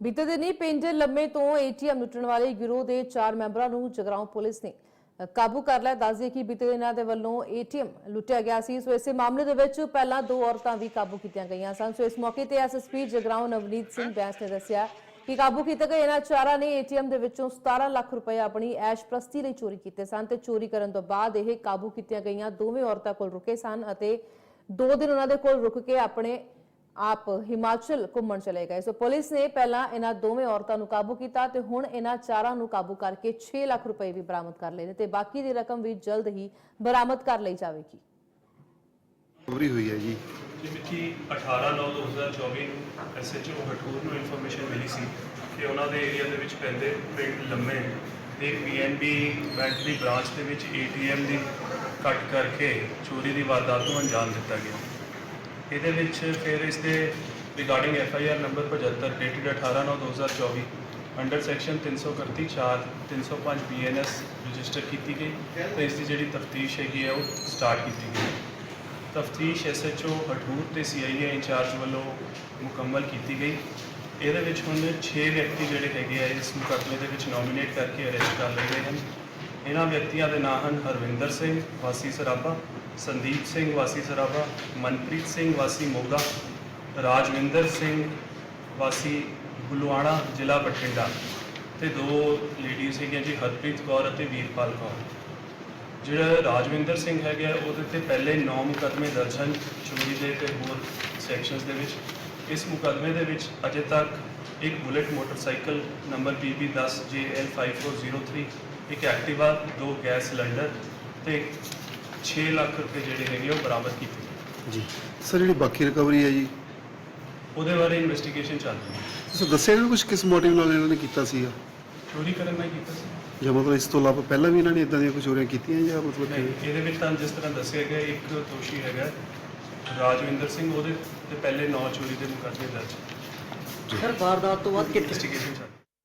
ਬੀਤੇ ਦਿਨੀ ਪਿੰਡ ਲੰਮੇ ਤੋਂ ਏਟੀਐਮ ਲੁੱਟਣ ਵਾਲੇ ਗਿਰੋਹ ਦੇ ਚਾਰ ਮੈਂਬਰਾਂ ਨੂੰ ਜਗਰਾਉਂ ਪੁਲਿਸ ਨੇ ਕਾਬੂ ਕਰ ਲਿਆ। ਦੱਸਦੇ ਕਿ ਬੀਤੇ ਦਿਨ ਇਹਨਾਂ ਦੇ ਵੱਲੋਂ ਏਟੀਐਮ ਲੁੱਟਿਆ ਗਿਆ ਸੀ। ਸੋ ਇਸੇ ਮਾਮਲੇ ਦੇ ਵਿੱਚ ਪਹਿਲਾਂ ਦੋ ਔਰਤਾਂ ਵੀ ਕਾਬੂ ਕੀਤੀਆਂ ਗਈਆਂ ਸਨ। ਸੋ ਇਸ ਮੌਕੇ ਤੇ ਐਸਐਸਪੀ ਜਗਰਾਉਂ ਨਵਨੀਤ ਸਿੰਘ ਬੈਂਸ ਨੇ ਦੱਸਿਆ ਕਿ ਕਾਬੂ ਕੀਤੇ ਗਏ ਇਹਨਾਂ ਚਾਰਾਂ ਨੇ ਏਟੀਐਮ ਦੇ ਵਿੱਚੋਂ 17 ਲੱਖ ਰੁਪਏ ਆਪਣੀ ਐਸ਼ ਪ੍ਰਸਤੀ ਲਈ ਚੋਰੀ ਕੀਤੇ ਸਨ ਤੇ ਚੋਰੀ ਕਰਨ ਤੋਂ ਬਾਅਦ ਇਹ ਕਾਬੂ ਕੀਤੀਆਂ ਗਈਆਂ। ਦੋਵੇਂ ਔਰਤਾਂ ਕੋਲ ਰੁਕੇ ਸਨ ਅਤੇ ਦੋ ਦਿਨ ਉਹਨਾਂ ਦੇ ਕੋਲ ਰੁਕ ਕੇ ਆਪਣੇ ਆਪ ਹਿਮਾਚਲ ਘੁੰਮਣ ਚਲੇ ਗਏ। ਸੋ ਪੁਲਿਸ ਨੇ ਪਹਿਲਾਂ ਇਹਨਾਂ ਦੋਵੇਂ ਔਰਤਾਂ ਨੂੰ ਕਾਬੂ ਕੀਤਾ ਤੇ ਹੁਣ ਇਹਨਾਂ ਚਾਰਾਂ ਨੂੰ ਕਾਬੂ ਕਰਕੇ 6 ਲੱਖ ਰੁਪਏ ਵੀ ਬਰਾਮਦ ਕਰ ਲਏ ਨੇ ਤੇ ਬਾਕੀ ਦੀ ਰਕਮ ਵੀ ਜਲਦ ਹੀ ਬਰਾਮਦ ਕਰ ਲਈ ਜਾਵੇਗੀ। ਰਿਕਵਰੀ ਹੋਈ ਹੈ ਜੀ। ਜਿਵੇਂ ਕਿ 18/9/2024 ਨੂੰ ਐਸਐਚਓ ਹਟੂਰ ਨੂੰ ਇਨਫੋਰਮੇਸ਼ਨ ਮਿਲੀ ਸੀ ਕਿ ਉਹਨਾਂ ਦੇ ਏਰੀਆ ਦੇ ਵਿੱਚ ਪੈਂਦੇ ਪਿੰਡ ਲੰਮੇ ਤੇ ਪੀਐਨਬੀ ਬੈਂਕ ਦੀ ਬ੍ਰਾਂਚ ਦੇ ਵਿੱਚ ਏਟੀਐਮ ਦੀ ਕੱਟ ਕਰਕੇ ਚੋਰੀ ਦੀ ਵਾਰਦਾਤ ਨੂੰ ਅੰਜਾਮ ਦਿੱਤਾ ਗਿਆ। ਇਹਦੇ ਵਿੱਚ ਫਿਰ ਇਸ ਦੇ regarding F I R number 75 dated 18/9/2024 under section 331 4 305 BNS register ਕੀਤੀ ਗਈ ਤੇ ਇਸ ਦੀ ਜਿਹੜੀ ਤਫਤੀਸ਼ ਹੈਗੀ ਹੈ ਉਹ ਸਟਾਰਟ ਕੀਤੀ ਗਈ ਤਫਤੀਸ਼ ਐਸਐਚਓ ਹਠੂਰ ਤੇ ਸੀ ਆਈ ਸੀਆਈਏ ਇੰਚਾਰਜ ਵੱਲੋਂ ਮੁਕੰਮਲ ਕੀਤੀ ਗਈ। ਇਹਦੇ ਵਿੱਚ ਹੁਣ 6 ਵਿਅਕਤੀ ਜਿਹੜੇ ਹੈਗੇ ਆ, ਇਸ ਮੁਕੱਦਮੇ ਦੇ ਵਿੱਚ ਨੋਮੀਨੇਟ ਕਰਕੇ ਅਰੈਸਟ ਕਰ ਲਏ ਗਏ ਹਨ। ਇਹਨਾਂ ਵਿਅਕਤੀਆਂ ਦੇ ਨਾਂ ਹਨ ਹਰਵਿੰਦਰ ਸਿੰਘ, ਵਾਸੀ ਸਰਾਭਾ ਸੰਦੀਪ ਸਿੰਘ ਵਾਸੀ ਸਰਾਭਾ, ਮਨਪ੍ਰੀਤ ਸਿੰਘ ਵਾਸੀ ਮੋਗਾ, ਰਾਜਵਿੰਦਰ ਸਿੰਘ ਵਾਸੀ ਬੁਲਵਾਣਾ ਜ਼ਿਲ੍ਹਾ ਬਠਿੰਡਾ। ਤੇ ਦੋ ਲੇਡੀਜ਼ ਹੈਗੀਆਂ ਜੀ, ਹਰਪ੍ਰੀਤ ਕੌਰ ਅਤੇ ਵੀਰਪਾਲ ਕੌਰ। ਜਿਹੜਾ ਰਾਜਵਿੰਦਰ ਸਿੰਘ ਹੈਗਾ, ਉਹਦੇ ਤੇ ਪਹਿਲੇ 9 ਮੁਕੱਦਮੇ ਦਰਜ ਹਨ, ਚੋਰੀ ਦੇ ਤੇ ਹੋਰ ਸੈਕਸ਼ਨਸ ਦੇ ਵਿੱਚ। ਇਸ ਮੁਕੱਦਮੇ ਦੇ ਵਿੱਚ ਅਜੇ ਤੱਕ ਇੱਕ ਬੁਲੇਟ ਮੋਟਰਸਾਈਕਲ ਨੰਬਰ BB10JL5403 ਇੱਕ ਐਕਟਿਵਾ, ਦੋ ਗੈਸ ਸਿਲੰਡਰ ਤੇ 6 ਲੱਖ ਰੁਪਏ ਜਿਹੜੇ ਹੈਗੇ ਉਹ ਬਰਾਮਦ ਕੀਤੇ। ਜੀ। ਸਰ ਜਿਹੜੀ ਬਾਕੀ ਰਿਕਵਰੀ ਹੈ ਜੀ? ਉਹਦੇ ਬਾਰੇ ਇਨਵੈਸਟੀਗੇਸ਼ਨ ਚੱਲ ਰਹੀ ਹੈ। ਤੁਸੀਂ ਦੱਸਿਆ ਨੂੰ ਕੁਝ ਕਿਸ ਮੋਟਿਵ ਨਾਲ ਇਹਨਾਂ ਨੇ ਕੀਤਾ ਸੀਗਾ? ਚੋਰੀ ਕਰਨ ਨਾਲ ਕੀਤਾ ਸੀ। ਜਾਂ ਮਤਲਬ ਇਸ ਤੋਂ ਇਲਾਵਾ ਪਹਿਲਾਂ ਵੀ ਇਹਨਾਂ ਨੇ ਇਦਾਂ ਦੀਆਂ ਕੁਝ ਚੋਰੀਆਂ ਕੀਤੀਆਂ ਜਾਂ ਮਤਲਬ ਨਹੀਂ ਕਿ ਇਹਦੇ ਵਿੱਚ ਤਾਂ ਜਿਸ ਤਰ੍ਹਾਂ ਦੱਸਿਆ ਗਿਆ ਇੱਕ ਦੋਸ਼ੀ ਹੈਗਾ ਰਾਜਵਿੰਦਰ ਸਿੰਘ ਉਹਦੇ ਤੇ ਪਹਿਲੇ 9 ਚੋਰੀ ਦੇ ਮੁਕੱਦਮੇ ਦਰਜ। ਸਰ ਵਾਰਦਾਤ ਤੋਂ ਬਾਅਦ ਕਿੱਥੇ ਇਨਵੈਸਟੀਗੇਸ਼ਨ ਚੱਲ ਰਹੀ ਹੈ